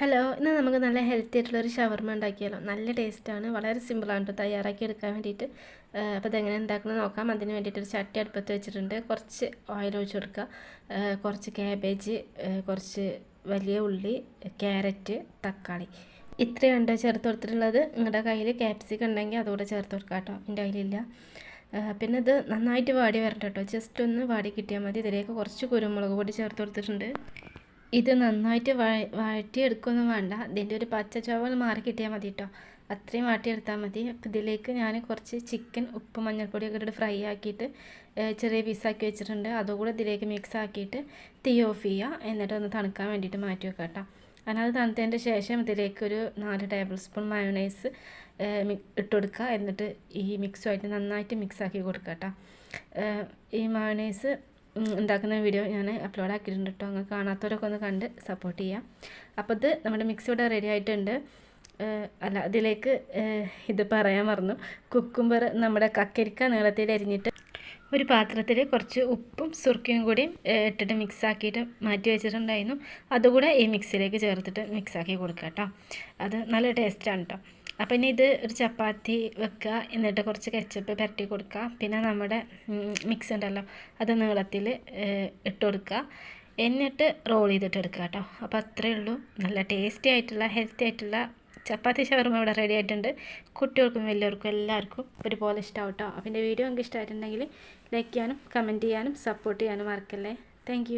Hello ഇന്ന് നമുക്ക് നല്ല ഹെൽത്തി ആയിട്ടുള്ള ഒരു ഷവർമ ഉണ്ടാക്കിയാലോ. നല്ല ടേസ്റ്റാണ് വളരെ സിമ്പിളാണ് കേട്ടോ തയ്യാറാക്കി എടുക്കാൻ വേണ്ടിയിട്ട്. അപ്പോൾ ഇതെങ്ങനെ ഉണ്ടാക്കുന്നത് നോക്കാം. അതിന് വേണ്ടിയിട്ട് ഒരു ചട്ടി അടുപ്പത്ത് വെച്ചിട്ടുണ്ട്. കുറച്ച് ഓയിൽ ഒഴിച്ച് കൊടുക്കുക. കുറച്ച് ക്യാബേജ് കുറച്ച് വലിയ ഉള്ളി ക്യാരറ്റ് തക്കാളി. ഇത്രയും ഉണ്ടോ ചേർത്ത് കൊടുത്തിട്ടുള്ളത്? നിങ്ങളുടെ കയ്യിൽ ക്യാപ്സിക്കം ഉണ്ടെങ്കിൽ അതുകൂടെ ചേർത്ത് കൊടുക്കാം കേട്ടോ എന്റെ കയ്യിലില്ല. പിന്നെ ഇത് നന്നായിട്ട് വാടി വരട്ടെ കേട്ടോ ജസ്റ്റ് ഒന്ന് വാടി കിട്ടിയാൽ മതി. ഇതിലേക്ക് കുറച്ച് കുരുമുളക് പൊടി ചേർത്ത് കൊടുത്തിട്ടുണ്ട്. ഇത് നന്നായിട്ട് വഴ വഴറ്റിയെടുക്കൊന്നും വേണ്ട. ഇതിന്റെ ഒരു പച്ച ചുവൽ മാറി കിട്ടിയാൽ മതി കേട്ടോ അത്രയും വാട്ടിയെടുത്താൽ മതി. അപ്പോൾ ഇതിലേക്ക് ഞാൻ കുറച്ച് ചിക്കൻ ഉപ്പ് മഞ്ഞൾപ്പൊടിയൊക്കെ ഇട്ടിട്ട് ഫ്രൈ ആക്കിയിട്ട് ചെറിയ പീസാക്കി വെച്ചിട്ടുണ്ട്. അതുകൂടെ ഇതിലേക്ക് മിക്സ് ആക്കിയിട്ട് തീ ഓഫ് ചെയ്യുക. എന്നിട്ട് ഒന്ന് തണുക്കാൻ വേണ്ടിയിട്ട് മാറ്റി വെക്കാം കേട്ടോ. അങ്ങനെ അത് തണുത്തതിന്റെ ശേഷം ഇതിലേക്ക് ഒരു നാല് ടേബിൾ സ്പൂൺ മയോണൈസ് ഇട്ട് കൊടുക്കുക. എന്നിട്ട് ഈ മിക്സുമായിട്ട് നന്നായിട്ട് മിക്സ് ആക്കി കൊടുക്കുക കേട്ടോ. ഈ മയോണൈസ് ഉണ്ടാക്കുന്ന വീഡിയോ ഞാൻ അപ്ലോഡ് ആക്കിയിട്ടുണ്ട് കേട്ടോ അങ്ങ് കാണാത്തവരൊക്കെ ഒന്ന് കണ്ട് സപ്പോർട്ട് ചെയ്യാം. അപ്പോൾ ഇത് നമ്മുടെ മിക്സ് ഇവിടെ റെഡി ആയിട്ടുണ്ട്. അല്ല അതിലേക്ക് ഇത് പറയാൻ മറന്നു. കുക്കുംബർ നമ്മുടെ കക്കരിക്ക നീളത്തിൽ അരിഞ്ഞിട്ട് ഒരു പാത്രത്തിൽ കുറച്ച് ഉപ്പും സുർക്കയും കൂടി ഇട്ടിട്ട് മിക്സ് ആക്കിയിട്ട് മാറ്റി വെച്ചിട്ടുണ്ടായിരുന്നു. അതുകൂടെ ഈ മിക്സിയിലേക്ക് ചേർത്തിട്ട് മിക്സാക്കി കൊടുക്കുക കേട്ടോ അത് നല്ല ടേസ്റ്റാണ് കേട്ടോ അപ്പോൾ ഇനി ഇത് ഒരു ചപ്പാത്തി വെക്കുക എന്നിട്ട് കുറച്ച് കെച്ചപ്പ് പുരട്ടി കൊടുക്കുക. പിന്നെ നമ്മുടെ മിക്സ് ഉണ്ടല്ലോ അത് നീളത്തിൽ ഇട്ട് കൊടുക്കുക. എന്നിട്ട് റോൾ ചെയ്തിട്ട് എടുക്കുക കേട്ടോ. അപ്പോൾ അത്രയേ ഉള്ളൂ. നല്ല ടേസ്റ്റി ആയിട്ടുള്ള ഹെൽത്തി ആയിട്ടുള്ള ചപ്പാത്തി ഷവർമ ഇവിടെ റെഡി ആയിട്ടുണ്ട്. കുട്ടികൾക്കും വലിയവർക്കും എല്ലാവർക്കും ഒരുപോലെ ഇഷ്ടമാവും കേട്ടോ. അപ്പോൾ എന്റെ വീഡിയോ നിങ്ങൾക്ക് ഇഷ്ടമായിട്ടുണ്ടെങ്കിൽ ലൈക്ക് ചെയ്യാനും കമന്റ് ചെയ്യാനും സപ്പോർട്ട് ചെയ്യാനും മറക്കല്ലേ. താങ്ക്